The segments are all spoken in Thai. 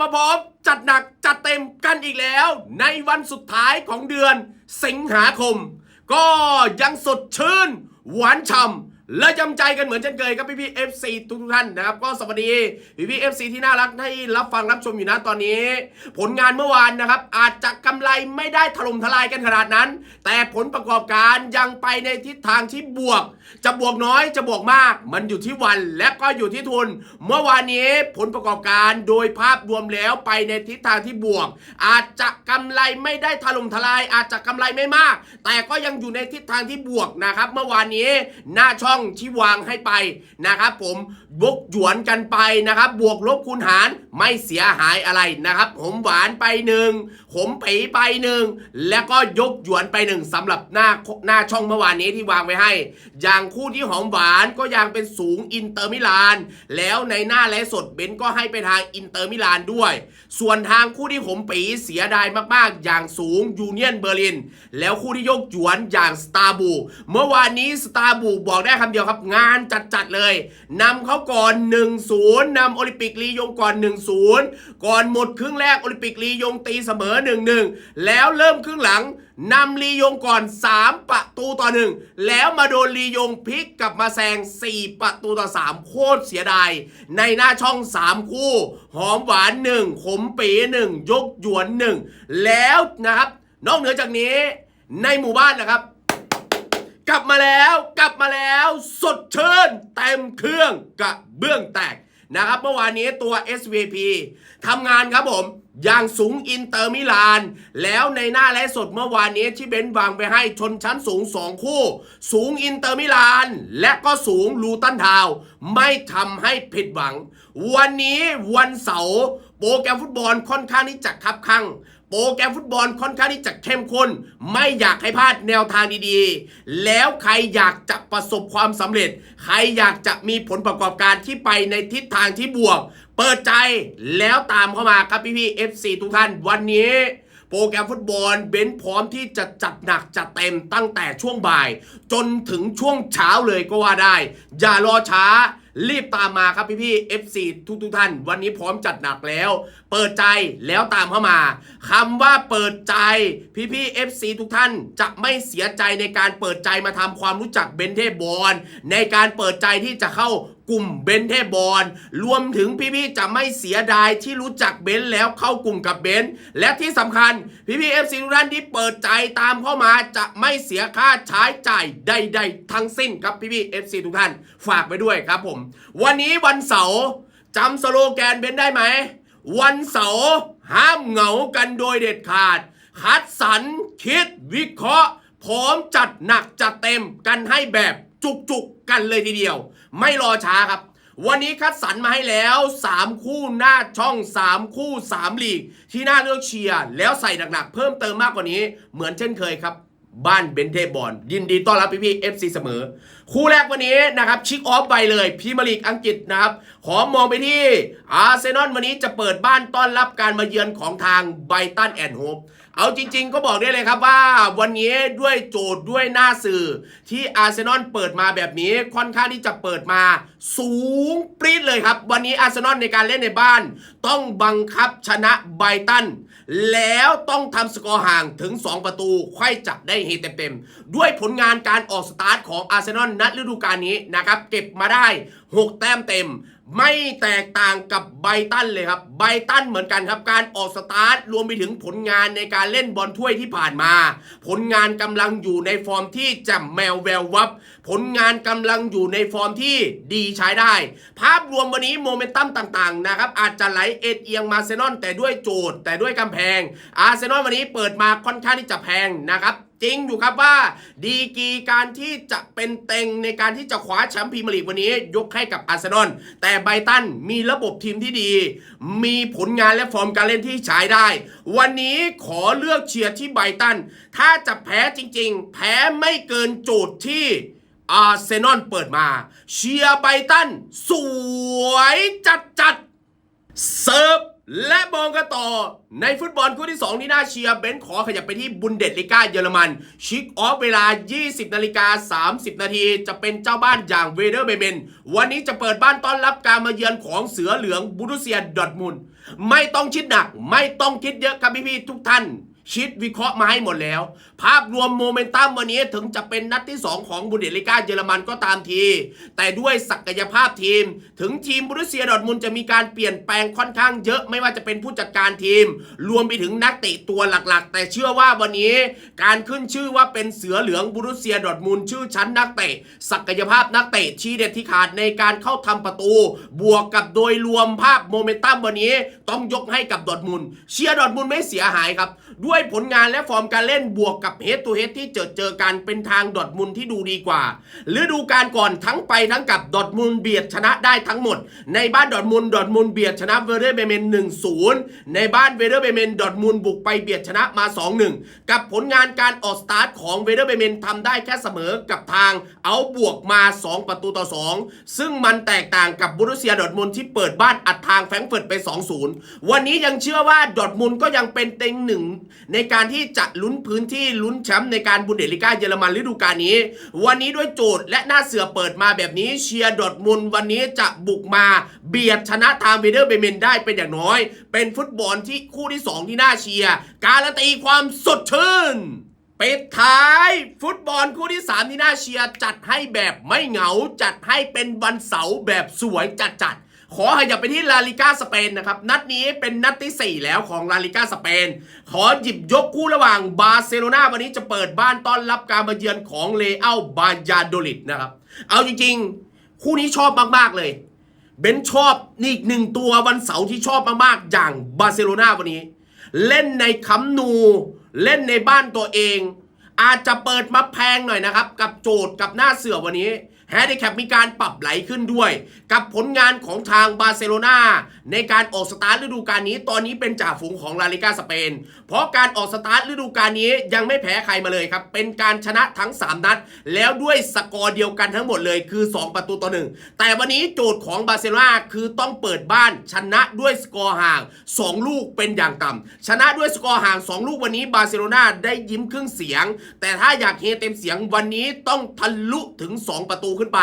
มาพร้อมจัดหนักจัดเต็มกันอีกแล้ว ในวันสุดท้ายของเดือนสิงหาคม ก็ยังสดชื่น หวานฉ่ำ และจำใจกันเหมือนเช่นเคยครับพี่พี่เอฟซีทุกท่านนะครับก็สวัสดีพี่พี่เอฟซีที่น่ารักที่รับฟังรับชมอยู่นะตอนนี้ ผลงานเมื่อวานนะครับ อาจจะกำไรไม่ได้ถล่มทลายกันขนาดนั้น แต่ผลประกอบการยังไปในทิศทางที่บวก จะบวกน้อยจะบวกมาก มันอยู่ที่วันและก็อยู่ที่ทุน เมื่อวานนี้ผลประกอบการโดยภาพรวมแล้วไปในทิศทางที่บวก อาจจะกำไรไม่ได้ถล่มทลาย อาจจะกำไรไม่มาก แต่ก็ยังอยู่ในทิศทางที่บวกนะครับ เมื่อวานนี้น้าช่อองที่วางให้ไปนะครับ ผมบกหยวนกันไปนะครับ บวกลบคูณหารไม่เสียหายอะไรนะครับผมหวานไปหนึ่งขมปีไปหนึ่งแล้วก็ยกหยวนไปหนึ่งสำหรับหน้าหน้าช่องเมื่อวานนี้ที่วางไว้ให้ อย่างคู่ที่หอมหวานก็ยังเป็นสูงอินเตอร์มิลาน แล้วในหน้าและสดเบนก็ให้ไปทางอินเตอร์มิลานด้วย ส่วนทางคู่ที่ขมปีเสียดายมากๆ อย่างสูงยูเนียนเบอร์ลิน แล้วคู่ที่ยกหยวนอย่างสตาร์บูเมื่อวานนี้สตาร์บูบอกได้คำเดียวครับ งานจัดๆเลยนำเขาก่อน 1-0นำโอลิมปิกลียงก่อน 1-0 ก่อนหมดครึ่งแรกโอลิมปิกลียงตีเสมอ 1-1 แล้วเริ่มครึ่งหลังนำลียงก่อน 3 ประตูต่อ 1 แล้วมาโดนลียงพลิกกลับมาแซง 4 ประตูต่อ 3 โคตรเสียดาย ในหน้าช่อง 3 คู่ หอมหวาน 1 ขมปี 1 ยกหยวน 1 แล้วนะครับ นอกเหนือจากนี้ในหมู่บ้านนะครับ กลับมาแล้วกลับมาแล้ว สดชื่นเต็มเครื่องกระเบื้องแตกนะครับเมื่อวานนี้ตัว SVP ทำงานครับผมอย่างสูงอินเตอร์มิลาน แล้วในหน้าและสดเมื่อวานนี้ที่เบนวางไปให้ชนชั้นสูง2คู่ สูงอินเตอร์มิลาน และก็สูงลูตันทาว ไม่ทำให้ผิดหวัง วันนี้วันเสาร์โปรแกรมฟุตบอลค่อนข้างที่จะคับคั่งโปรแกรมฟุตบอลค่อนข้างที่จะเข้มข้น ไม่อยากให้พลาดแนวทางดีๆ แล้วใครอยากจะประสบความสำเร็จ ใครอยากจะมีผลประกอบการที่ไปในทิศทางที่บวก เปิดใจแล้วตามเข้ามาครับพี่ๆ FC ทุกท่านวันนี้โปรแกรมฟุตบอลเบนพร้อมที่จะจัดหนักจัดเต็มตั้งแต่ช่วงบ่าย จนถึงช่วงเช้าเลยก็ว่าได้ อย่ารอช้า รีบตามมาครับพี่ๆ FC ทุกทุกท่าน วันนี้พร้อมจัดหนักแล้ว เปิดใจแล้วตามเข้ามาคำว่าเปิดใจพี่ๆ FC ทุกท่านจะไม่เสียใจในการเปิดใจมาทำความรู้จักเบนเทบอลในการเปิดใจที่จะเข้า กลุ่มเบนเทบอลรวมถึงพี่ๆจะไม่เสียดายที่รู้จักเบนแล้วเข้ากลุ่มกับเบนและที่สำคัญพี่ๆ FC ทุกท่านที่เปิดใจตามเข้ามาจะไม่เสียค่าใช้จ่ายใด ๆ ทั้งสิ้นครับพี่ๆ FC ทุกท่านฝากไปด้วยครับผม วันนี้วันเสาร์จำสโลแกนเบนได้ไหมวันเสาร์ห้ามเหงากันโดยเด็ดขาด คัดสรรคิดวิเคราะห์พร้อมจัดหนักจัดเต็มกันให้แบบ จุกๆกันเลยทีเดียว ไม่รอช้าครับ วันนี้คัดสรรมาให้แล้ว 3 คู่หน้าช่อง 3 คู่ 3 ลีก ที่น่าเลือกเชียร์แล้วใส่หนักๆ เพิ่มเติมมากกว่านี้เหมือนเช่นเคยครับ บ้านเบนเทบอลยินดีต้อนรับพี่ๆ FC เสมอ คู่แรกวันนี้นะครับชิคออฟไปเลยพีมาลีกอังกฤษนะครับ ขอมองไปที่อาร์เซนอลวันนี้จะเปิดบ้านต้อนรับการมาเยือนของทางไบตันแอนด์โฮป เอาจริง ๆ ก็บอกได้เลยครับว่า วันนี้ด้วยโจทย์ด้วยหน้าสื่อ ที่อาร์เซนอลเปิดมาแบบนี้ค่อนข้างที่จะเปิดมา สูงปรี๊ดเลยครับ วันนี้อาร์เซนอลในการเล่นในบ้าน ต้องบังคับชนะไบตัน แล้วต้องทำสกอร์ห่างถึง 2 ประตูค่อยจับได้เฮเต็มๆด้วยผลงานการออกสตาร์ทของอาร์เซนอลนัดฤดูกาลนี้นะครับเก็บมาได้ 6 แต้มเต็ม ไม่แตกต่างกับไบตันเลยครับ ไบตันเหมือนกันครับ การออกสตาร์ทรวมไปถึงผลงานในการเล่นบอลถ้วยที่ผ่านมา ผลงานกำลังอยู่ในฟอร์มที่แจ่มแมวแวววับ ผลงานกำลังอยู่ในฟอร์มที่ดีใช้ได้ ภาพรวมวันนี้โมเมนตัมต่างๆนะครับอาจจะไหลเอ็ดเอียงมาเซนอลแต่ด้วยโจทย์แต่ด้วยกำแพง อาร์เซนอลวันนี้เปิดมาค่อนข้างที่จะแพงนะครับจริงอยู่ครับว่า ดีกีการที่จะเป็นเต็งในการที่จะคว้าแชมป์พรีเมียร์ลีกวันนี้ ยกให้กับอาร์เซนอลแต่ไบตันมีระบบทีมที่ดี มีผลงานและฟอร์มการเล่นที่ใช้ได้ วันนี้ขอเลือกเชียร์ที่ไบตัน ถ้าจะแพ้จริง ๆ แพ้ไม่เกินโจทย์ที่อาร์เซนอลเปิดมา เชียร์ไบตัน สวยจัดจัด เซิร์ฟและมองกันต่อ ในฟุตบอลคู่ที่ 2 ที่น่าเชียร์เบนซ์ขอขยับไปที่บุนเดสลิก้าเยอรมัน ชิกออฟเวลา 20 นาฬิกา 30 นาทีจะเป็นเจ้าบ้านอย่างเวเดอร์เบเมน วันนี้จะเปิดบ้านต้อนรับการมาเยือนของเสือเหลืองบูรุเซียดอร์ทมุนไม่ต้องคิดหนัก ไม่ต้องคิดเยอะครับพี่ๆทุกท่าน ชิดวิเคราะห์มาให้หมดแล้ว ภาพรวมโมเมนตัมวันนี้ถึงจะเป็นนัดที่ 2 ของบุนเดสลิก้าเยอรมันก็ตามที แต่ด้วยศักยภาพทีม ถึงทีมบรุเซียดอทมุนจะมีการเปลี่ยนแปลงค่อนข้างเยอะไม่ว่าจะเป็นผู้จัดการทีม รวมไปถึงนักเตะตัวหลักๆ แต่เชื่อว่าวันนี้ การขึ้นชื่อว่าเป็นเสือเหลืองบรุเซียดอทมุนชื่อชั้นนักเตะศักยภาพนักเตะชี้เด็ดที่ขาดในการเข้าทำประตู บวกกับโดยรวมภาพโมเมนตัมวันนี้ต้องยกให้กับดอทมุนเชียร์ดอทมุนไม่เสียหายครับ ด้วยผลงานและฟอร์มการเล่นบวกกับเฮดตูเฮดที่เจอเจอกันเป็นทางดอทมุนที่ดูดีกว่าฤดูกาลก่อนทั้งไปทั้งกลับดอทมุนเบียดชนะได้ทั้งหมด ในบ้านดอทมุนดอทมุนเบียดชนะเวเดอร์เบเมน1-0ในบ้านเวเดอร์เบเมนดอทมุนบุกไปเบียดชนะมา2-1กับผลงานการออกสตาร์ทของเวเดอร์เบเมนทำได้แค่เสมอกับทางเอาบวกมา 2 ประตูต่อ 2 ซึ่งมันแตกต่างกับบุรุเซียดอทมุนที่เปิดบ้านอัดทางแฟรงเฟิร์ตไป 2-0 วันนี้ยังเชื่อว่าดอทมุนก็ยังเป็นเต็งหนึ่งในการที่จะลุ้นพื้นที่ลุ้นแชมป์ในการบุนเดลิก้าเยอรมันฤดูกาลนี้ วันนี้ด้วยโจทย์และหน้าเสือเปิดมาแบบนี้เชียร์ดอทมุนวันนี้จะบุกมาเบียดชนะทางเวเดอร์เบเมนได้เป็นอย่างน้อย เป็นฟุตบอลที่คู่ที่ 2 ที่น่าเชียร์การันตีความสดชื่นปิดท้ายฟุตบอลคู่ที่ 3 ที่น่าเชียร์จัดให้แบบไม่เหงาจัดให้เป็นวันเสาร์แบบสวยจัดจัด ขอขยับไปที่ลาลิก้าสเปนนะครับ นัดนี้เป็นนัดที่ 4 แล้วของลาลิก้าสเปน ขอหยิบยกคู่ระหว่างบาร์เซโลนาวันนี้จะเปิดบ้านต้อนรับการมาเยือนของเลอัลบายาโดลิดนะครับ เอาจริงๆ คู่นี้ชอบมากๆเลยเบนชอบนี่อีกหนึ่งตัววันเสาร์ที่ชอบมากๆ อย่างบาร์เซโลนาวันนี้ เล่นในคัมนู เล่นในบ้านตัวเอง อาจจะเปิดมาแพงหน่อยนะครับ กับโจทย์กับหน้าเสือวันนี้ แฮร์รี่แคปมีการปรับไหลขึ้นด้วย กับผลงานของทางบาร์เซโลนาในการออกสตาร์ทฤดูกาลนี้ ตอนนี้เป็นจ่าฝูงของลาลิกาสเปน เพราะการออกสตาร์ทฤดูกาลนี้ยังไม่แพ้ใครมาเลยครับ เป็นการชนะทั้ง 3 นัด แล้วด้วยสกอร์เดียวกันทั้งหมดเลยคือ 2 ประตูต่อหนึ่งแต่วันนี้โจทย์ของบาร์เซโลนาคือต้องเปิดบ้านชนะด้วยสกอร์ห่าง 2 ลูกเป็นอย่างต่ำชนะด้วยสกอร์ห่าง 2 ลูกวันนี้บาร์เซโลนาได้ยิ้มครึ่งเสียง แต่ถ้าอยากเฮเต็มเสียงวันนี้ต้องทะลุถึง 2 ประตูขึ้นไป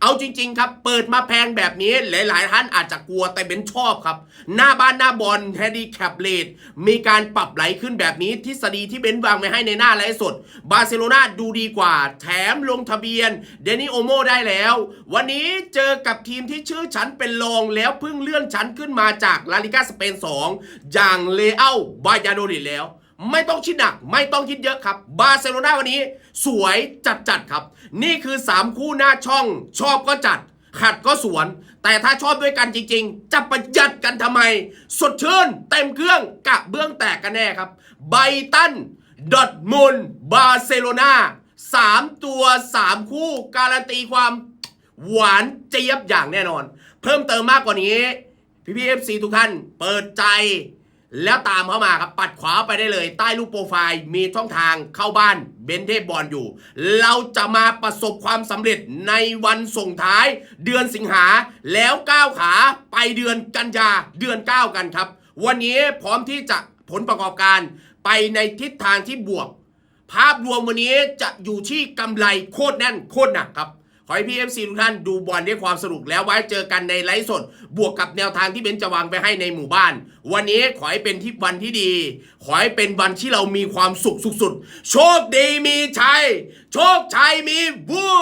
เอาจริง ๆ ครับ เปิดมาแพงแบบนี้หลายๆท่านอาจจะกลัวแต่เบนชอบครับ หน้าบ้านหน้าบอลแฮดี้แคปเลดมีการปรับไหลขึ้นแบบนี้ทฤษฎีที่เบนวางไว้ให้ในหน้าไลฟ์สด บาร์เซโลนาดูดีกว่า แถมลงทะเบียนเดนิโอโมได้แล้ว วันนี้เจอกับทีมที่ชื่อชั้นเป็นรองแล้วเพิ่งเลื่อนชั้นขึ้นมาจากลาลิกาสเปน2อย่างเลอัลบายาโดริดแล้ว ไม่ต้องคิดหนัก ไม่ต้องคิดเยอะครับ บาร์เซโลนาวันนี้ สวยจัดจัดๆครับ นี่คือ 3 คู่หน้าช่อง ชอบก็จัด ขัดก็สวน แต่ถ้าชอบด้วยกันจริง ๆ จะประหยัดกันทำไม สดชื่นเต็มเครื่องกะเบื้องแตกกันแน่ครับ ไบตันดอทมุนบาร์เซโลนาสามตัว 3 คู่การันตีความหวานเจี๊ยบอย่างแน่นอน เพิ่มเติมมากกว่านี้ พี่พีเอฟซีทุกท่านเปิดใจ แล้วตามเข้ามาครับ ปัดขวาไปได้เลย ใต้รูปโปรไฟล์มีช่องทางเข้าบ้านเบนเทพบอลอยู่ เราจะมาประสบความสำเร็จในวันส่งท้ายเดือนสิงหาแล้วก้าวขาไปเดือนกันยาเดือน 9 กันครับ วันนี้พร้อมที่จะผลประกอบการไปในทิศทางที่บวก ภาพรวมวันนี้จะอยู่ที่กำไรโคตรแน่นโคตรหนักครับ ขอให้พี่เอฟซีทุกท่านดูบอลด้วยความสนุกแล้วไว้เจอกันในไลฟ์สด บวกกับแนวทางที่เบนจะวางไปให้ในหมู่บ้าน วันนี้ขอให้เป็นที่วันที่ดี ขอให้เป็นวันที่เรามีความสุขสุดๆโชคดีมีชัย โชคชัยมีบัว